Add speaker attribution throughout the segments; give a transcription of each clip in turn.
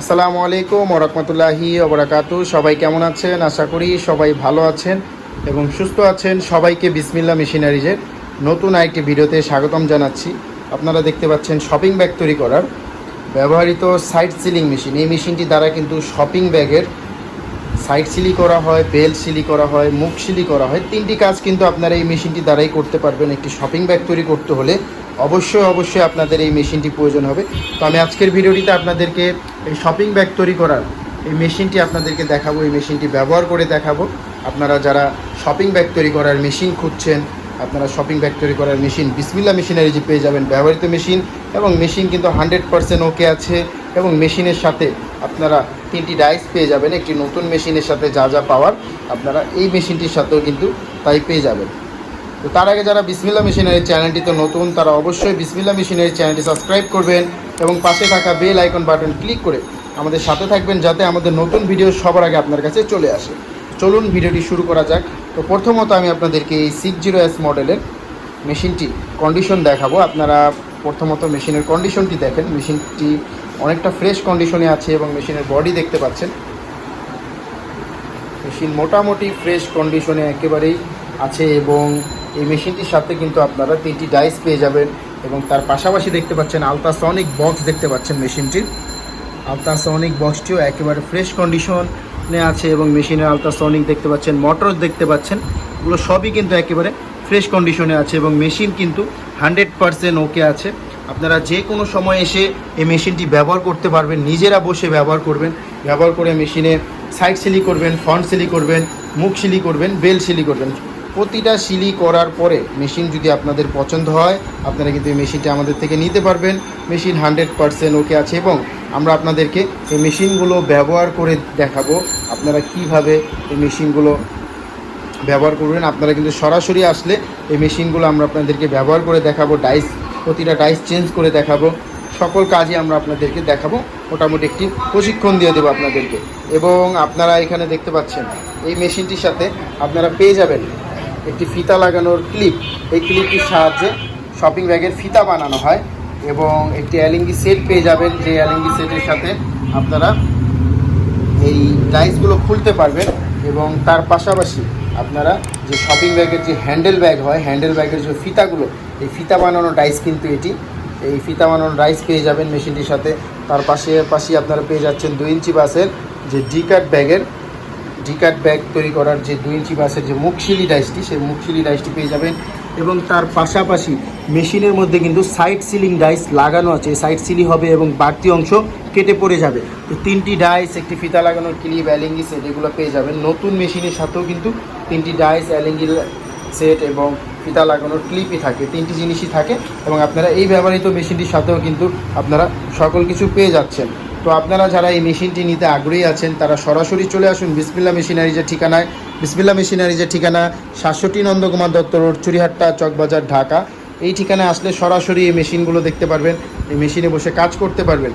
Speaker 1: আসসালামু আলাইকুম ওরকমতুল্লাহি ওবরাকাতু সবাই কেমন আছেন? আশা করি সবাই ভালো আছেন এবং সুস্থ আছেন। সবাইকে বিসমিল্লা মেশিনারিজের নতুন আরেকটি ভিডিওতে স্বাগতম জানাচ্ছি। আপনারা দেখতে পাচ্ছেন শপিং ব্যাগ তৈরি করার ব্যবহৃত সাইড সিলিং মেশিন। এই মেশিনটি দ্বারা কিন্তু শপিং ব্যাগের সাইড সিলি করা হয়, বেল সিলি করা হয়, মুখ সিলি করা হয়, তিনটি কাজ কিন্তু আপনারা এই মেশিনটি দ্বারাই করতে পারবেন। একটি শপিং ব্যাগ তৈরি করতে হলে অবশ্যই অবশ্যই আপনাদের এই মেশিনটি প্রয়োজন হবে। তো আমি আজকের ভিডিওটিতে আপনাদেরকে এই শপিং ব্যাগ তৈরি করার এই মেশিনটি আপনাদেরকে দেখাবো, এই মেশিনটি ব্যবহার করে দেখাবো। আপনারা যারা শপিং ব্যাগ তৈরি করার মেশিন খুঁজছেন, আপনারা শপিং ব্যাগ তৈরি করার মেশিন বিসমিল্লা মেশিনারি যে পেয়ে যাবেন, ব্যবহৃত মেশিন এবং মেশিন কিন্তু হান্ড্রেড পারসেন্ট ওকে আছে। এবং মেশিনের সাথে আপনারা তিনটি ডাইস পেয়ে যাবেন, একটি নতুন মেশিনের সাথে যা যা পাওয়ার আপনারা এই মেশিনটির সাথেও কিন্তু তাই পেয়ে যাবেন। তো তার আগে যারা বিসমিল্লা মেশিনারি চ্যানেলটিতে নতুন, তারা অবশ্যই বিসমিল্লা মেশিনারি চ্যানেলটি সাবস্ক্রাইব করবেন এবং পাশে থাকা বেল আইকন বাটন ক্লিক করে আমাদের সাথে থাকবেন যাতে আমাদের নতুন ভিডিও সবার আগে আপনার কাছে চলে আসে। চলুন ভিডিওটি শুরু করা যাক। তো প্রথমত আমি আপনাদেরকে এই সিক্স জিরো এস মডেলের মেশিনটি কন্ডিশন দেখাবো। আপনারা প্রথমত মেশিনের কন্ডিশনটি দেখেন। মেশিনটি অনেকটা ফ্রেশ কন্ডিশনে আছে এবং মেশিনের বডি দেখতে পাচ্ছেন। মেশিন মোটামুটি ফ্রেশ কন্ডিশনে একেবারেই আছে এবং এই মেশিনটির সাথে কিন্তু আপনারা তিনটি ডাইস পেয়ে যাবেন এবং তার পাশাপাশি দেখতে পাচ্ছেন আলট্রাসনিক বক্স দেখতে পাচ্ছেন মেশিনটির। আলট্রাসনিক বক্সটিও একেবারে ফ্রেশ কন্ডিশনে আছে এবং মেশিনের আলট্রাসনিক দেখতে পাচ্ছেন মোটর দেখতে পাচ্ছেন, এগুলো সবই কিন্তু একেবারে ফ্রেশ কন্ডিশনে আছে এবং মেশিন কিন্তু হান্ড্রেড পারসেন্ট ওকে আছে। আপনারা যে কোনো সময় এসে এই মেশিনটি ব্যবহার করতে পারবেন, নিজেরা বসে ব্যবহার করবেন। ব্যবহার করে মেশিনে সাইড সিলি করবেন, ফ্রন্ট সিলি করবেন, মুখ সিলি করবেন, বেল সিলি করবেন। প্রতিটা সিলি করার পরে মেশিন যদি আপনাদের পছন্দ হয়, আপনারা কিন্তু এই মেশিনটা আমাদের থেকে নিতে পারবেন। মেশিন হান্ড্রেড পারসেন্ট ওকে আছে এবং আমরা আপনাদেরকে এই মেশিনগুলো ব্যবহার করে দেখাবো আপনারা কীভাবে এই মেশিনগুলো ব্যবহার করবেন। আপনারা কিন্তু সরাসরি আসলে এই মেশিনগুলো আমরা আপনাদেরকে ব্যবহার করে দেখাবো, ডাইস প্রতিটা ডাইস চেঞ্জ করে দেখাবো। সকল কাজই আমরা আপনাদেরকে দেখাবো। মোটামুটি একটি প্রশিক্ষণ দিয়ে দেবো আপনাদেরকে। এবং আপনারা এখানে দেখতে পাচ্ছেন, এই মেশিনটির সাথে আপনারা পেয়ে যাবেন একটি ফিতা লাগানোর ক্লিপ এই ক্লিপটির সাহায্যে শপিং ব্যাগের ফিতা বানানো হয় এবং একটি অ্যালিঙ্গি সেট পেয়ে যাবেন। যে অ্যালিঙ্গি সেটের সাথে আপনারা এই ডাইসগুলো খুলতে পারবেন এবং তার পাশাপাশি আপনারা যে শপিং ব্যাগের যে হ্যান্ডেল ব্যাগ হয় হ্যান্ডেল ব্যাগের যে ফিতাগুলো, এই ফিতা বানানোর ডাইস কিন্তু এটি। এই ফিতা বানানোর ডাইস পেয়ে যাবেন মেশিনটির সাথে। তার পাশে, পাশেই আপনারা পেয়ে যাচ্ছেন দুই ইঞ্চি বাসের যে ডিকাট ব্যাগের ডিকাট ব্যাগ তৈরি করার যে দুই ইঞ্চি বাসের যে মুখশিলি ডাইসটি সেই মুখশিলি ডাইসটি পেয়ে যাবেন। এবং তার পাশাপাশি মেশিনের মধ্যে কিন্তু সাইড সিলিং ডাইস লাগানো আছে। সাইড সিলি হবে এবং বাড়তি অংশ কেটে পড়ে যাবে। তো তিনটি ডাইস একটি ফিতা লাগানোর ক্লিপ অ্যালিঙ্গি সেট এগুলো পেয়ে যাবেন। নতুন মেশিনের সাথেও কিন্তু তিনটি ডাইস অ্যালিঙ্গি সেট এবং ফিতা লাগানোর ক্লিপই থাকে। তিনটি জিনিসই থাকে এবং আপনারা এই ব্যবহৃত মেশিনটির সাথেও কিন্তু আপনারা সকল কিছু পেয়ে যাচ্ছেন। তো আপনারা যারা এই মেশিনটি নিতে আগ্রহী আছেন, তারা সরাসরি চলে আসুন। বিসমিল্লা মেশিনারিজের ঠিকানায় বিসমিল্লা মেশিনারিজের ঠিকানা, সাতষট্টি নন্দকুমার দত্ত রোড, চুরিহাট্টা, চকবাজার, ঢাকা। এই ঠিকানায় আসলে সরাসরি এই মেশিনগুলো দেখতে পারবেন। এই মেশিনে বসে কাজ করতে পারবেন।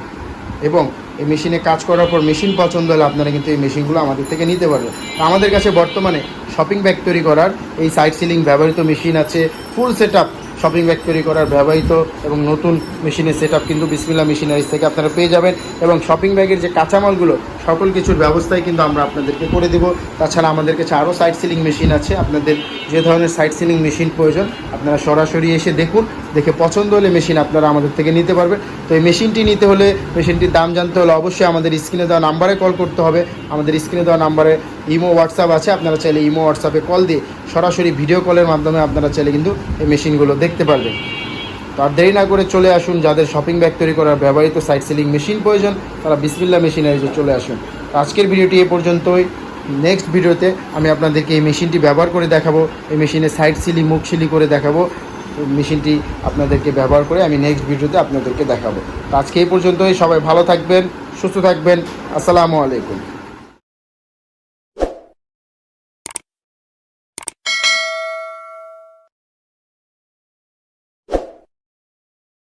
Speaker 1: এবং এই মেশিনে কাজ করার পর মেশিন পছন্দ হলে আপনারা কিন্তু এই মেশিনগুলো আমাদের থেকে নিতে পারবেন। আমাদের কাছে বর্তমানে শপিং ব্যাগ তৈরি করার এই সাইড সিলিং ব্যবহৃত মেশিন আছে। ফুল সেট শপিং ব্যাগ তৈরি করার ব্যবহৃত এবং নতুন মেশিনের সেট কিন্তু বিসমিল্লা মেশিনারিজ থেকে আপনারা পেয়ে যাবেন। এবং শপিং ব্যাগের যে কাঁচামালগুলো সকল কিছুর ব্যবস্থাই কিন্তু আমরা আপনাদেরকে করে দেবো। তাছাড়া আমাদের কাছে আরও সাইড সিলিং মেশিন আছে। আপনাদের যে ধরনের সাইড সিলিং মেশিন প্রয়োজন, আপনারা সরাসরি এসে দেখুন, দেখে পছন্দ হলে মেশিন আপনারা আমাদের থেকে নিতে পারবেন। তো এই মেশিনটি নিতে হলে মেশিনটির দাম জানতে হলে অবশ্যই আমাদের স্ক্রিনে দেওয়া নাম্বারে কল করতে হবে। আমাদের স্ক্রিনে দেওয়া নাম্বারে ইমো, হোয়াটসঅ্যাপ আছে। আপনারা চাইলে ইমো, হোয়াটসঅ্যাপে কল দিয়ে সরাসরি ভিডিও কলের মাধ্যমে আপনারা চাইলে কিন্তু এই মেশিনগুলো দেখতে পারবেন। তো আর দেরি না করে চলে আসুন, যাদের শপিং ব্যাগ তৈরি করার ব্যবহৃত সাইড সিলিং মেশিন প্রয়োজন, তারা বিসমিল্লা মেশিনারিজে চলে আসুন। আজকের ভিডিওটি এ পর্যন্তই। নেক্সট ভিডিওতে আমি আপনাদেরকে এই মেশিনটি ব্যবহার করে দেখাবো। এই মেশিনে সাইড সিলি মুখ সিলি করে দেখাবো। মেশিনটি আপনাদেরকে ব্যবহার করে আমি নেক্সট ভিডিওতে আপনাদেরকে দেখাবো। তো আজকে এই পর্যন্তই। সবাই ভালো থাকবেন, সুস্থ থাকবেন। আসসালামু আলাইকুম।